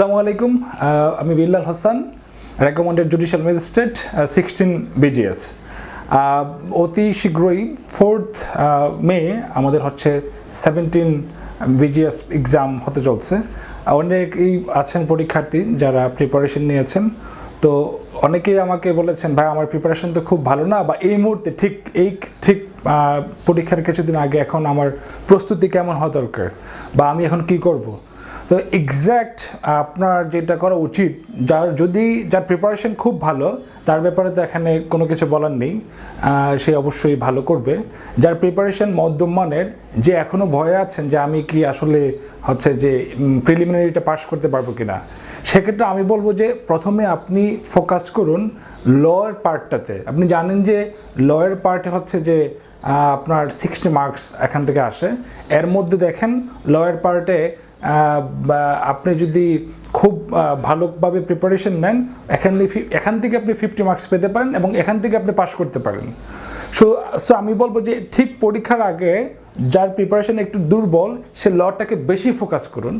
আসসালামু আলাইকুম আমি Billal Hasan recommended judicial magistrate sixteen BJS অতি শীঘ্রই ফোর্থ মে আমাদের হচ্ছে সেভেন্টিন বিজিএস এক্সাম হতে চলছে। অনেকেই আছেন পরীক্ষার্থী যারা প্রিপারেশন নিয়েছেন। তো অনেকেই আমাকে বলেছেন, ভাই, আমার প্রিপারেশন তো খুব ভালো না বা এই মুহূর্তে ঠিক, এই ঠিক পরীক্ষার কিছুদিন আগে এখন আমার প্রস্তুতি কেমন হওয়া দরকার বা আমি এখন কি করব? তো এক্স্যাক্ট আপনার যেটা করা উচিত, যার যদি, যার প্রিপারেশন খুব ভালো, তার ব্যাপারে তো এখানে কোনো কিছু বলার নেই সে অবশ্যই ভালো করবে। যার প্রিপারেশন মধ্যম মানের, যে এখনও ভয়ে আছেন যে আমি কি আসলে হচ্ছে যে প্রিলিমিনারিটা পাস করতে পারব কিনা, সেক্ষেত্রে আমি বলব যে প্রথমে আপনি ফোকাস করুন লয়ের পার্টটাতে আপনি জানেন যে লয়ের পার্টে হচ্ছে যে আপনার সিক্সটি মার্কস এখান থেকে আসে। এর মধ্যে দেখেন লয়ের পার্টে আপনি যদি খুব ভালোভাবে প্রিপারেশন নেন, এখান এখান থেকে আপনি ফিফটি মার্কস পেতে পারেন এবং এখান থেকে আপনি পাশ করতে পারেন। সো সো আমি বলব যে ঠিক পরীক্ষার আগে যার প্রিপারেশন একটু দুর্বল, সে লটাকে বেশি ফোকাস করুন।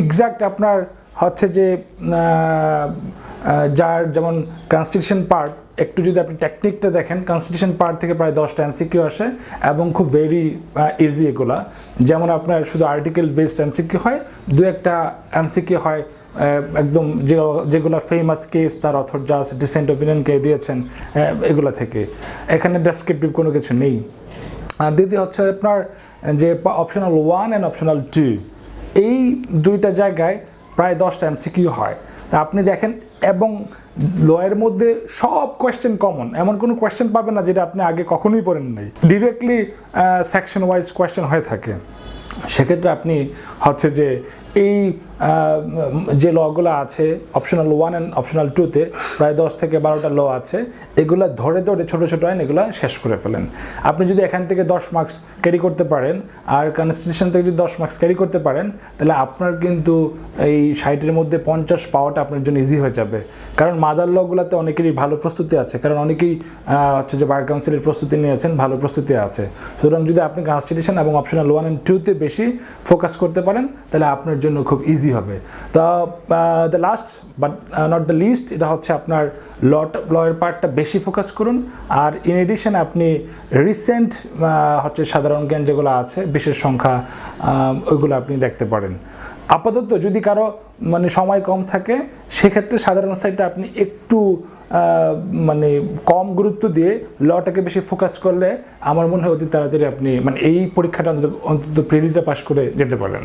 এক্স্যাক্ট আপনার হচ্ছে যে যার যেমন কনস্টিটিউশন পার্ট একটু যদি আপনি টেকনিকটা দেখেন কনস্টিটিউশন পার্ট থেকে প্রায় দশটা এমসিকিউ আসে এবং খুব ভেরি ইজি এগুলা। যেমন আপনার শুধু আর্টিকেল বেসড এমসিকিউ হয়, দু একটা এমসিকিউ হয় একদম যে, যেগুলো ফেমাস কেস তার অথর জাস ডিসেন্ট ওপিনিয়নকে দিয়েছেন এগুলা থেকে। এখানে ডেসক্রিপটিভ কোনো কিছু নেই। আর দ্বিতীয় হচ্ছে আপনার, যে optional one and optional two এই দুইটা জায়গায় প্রায় দশটা এমসিকিউ হয়। তা আপনি দেখেন, এবং লয়ের মধ্যে সব কোয়েশ্চেন কমন এমন কোনো কোয়েশ্চেন পাবেন না যেটা আপনি আগে কখনোই পড়েন নাই। ডিরেক্টলি সেকশন ওয়াইজ কোয়েশ্চেন হয়ে থাকে। সেক্ষেত্রে আপনি হচ্ছে যে এই যে লগুলো আছে অপশনাল ওয়ান অ্যান্ড অপশনাল টুতে প্রায় দশ থেকে বারোটা ল আছে, এগুলো ধরে ধরে ছোটো ছোটো আইন এগুলো শেষ করে ফেলেন। আপনি যদি এখান থেকে দশ মার্কস ক্যারি করতে পারেন, আর কনস্টিটিউশন থেকে যদি দশ মার্কস ক্যারি করতে পারেন, তাহলে আপনার কিন্তু এই ষাটের মধ্যে পঞ্চাশ পাওয়াটা আপনার জন্য ইজি হয়ে যাবে। কারণ মাদার লগুলোতে অনেকেরই ভালো প্রস্তুতি আছে, কারণ অনেকেই হচ্ছে যে বার কাউন্সিলের প্রস্তুতি নিয়েছেন, ভালো প্রস্তুতি আছে। সুতরাং যদি আপনি কনস্টিটিউশন এবং অপশনাল ওয়ান অ্যান্ড টুতে বেশি ফোকাস করতে পারেন, তাহলে আপনার জন্য খুব ইজি হবে। তো the last but not the least এটা হচ্ছে আপনার লট লয়ের পার্টটা বেশি ফোকাস করুন। আর ইন এডিশন আপনি রিসেন্ট হচ্ছে সাধারণ জ্ঞান যেগুলো আছে, বিশেষ সংখ্যা ওইগুলো আপনি দেখতে পারেন। আপাতত যদি কারও মানে সময় কম থাকে, সেক্ষেত্রে সাধারণ সাইডটা আপনি একটু মানে কম গুরুত্ব দিয়ে লটাকে বেশি ফোকাস করলে আমার মনে হয় অতি তাড়াতাড়ি আপনি মানে এই পরীক্ষাটা অন্তত অন্তত প্রেরিটা পাশ করে যেতে পারেন।